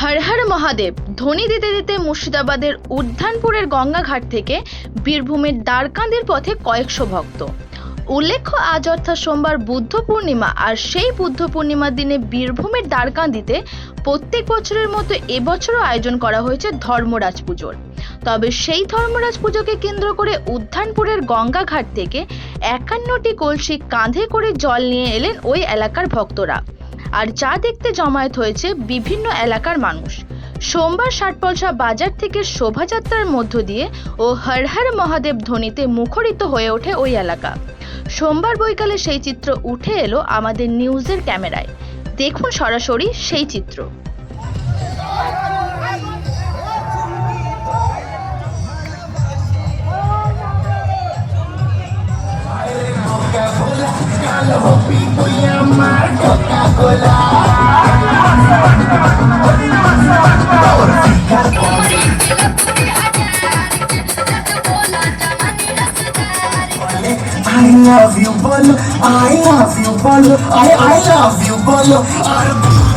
হর হর মহাদেব, ধ্বনি দিতে দিতে মুর্শিদাবাদের উদ্যানপুরের গঙ্গাঘাট থেকে বীরভূমের দ্বারকান্দির পথে কয়েকশো ভক্ত। উল্লেখ্য, আজ অর্থাৎ সোমবার বুদ্ধ পূর্ণিমা, আর সেই বুদ্ধ পূর্ণিমার দিনে বীরভূমের দ্বারকান্দিতে প্রত্যেক বছরের মতো এবছরও আয়োজন করা হয়েছে ধর্মরাজ পুজোর। তবে সেই ধর্মরাজ পুজোকে কেন্দ্র করে উদ্যানপুরের গঙ্গাঘাট থেকে একান্নটি কলসি কাঁধে করে জল নিয়ে এলেন ওই এলাকার ভক্তরা। আর যা দেখতে জমায়েত হয়েছে বিভিন্ন এলাকার মানুষ। সোমবার ষাটপলসা বাজার থেকে শোভাযাত্রার মধ্য দিয়ে ও হর হর মহাদেব ধ্বনিতে মুখরিত হয়ে ওঠে ওই এলাকা। সোমবার বৈকালে সেই চিত্র উঠে এলো আমাদের নিউজের ক্যামেরায়। দেখুন সরাসরি সেই চিত্র। I love you, bolo. I love you, bolo. I I love you, bolo.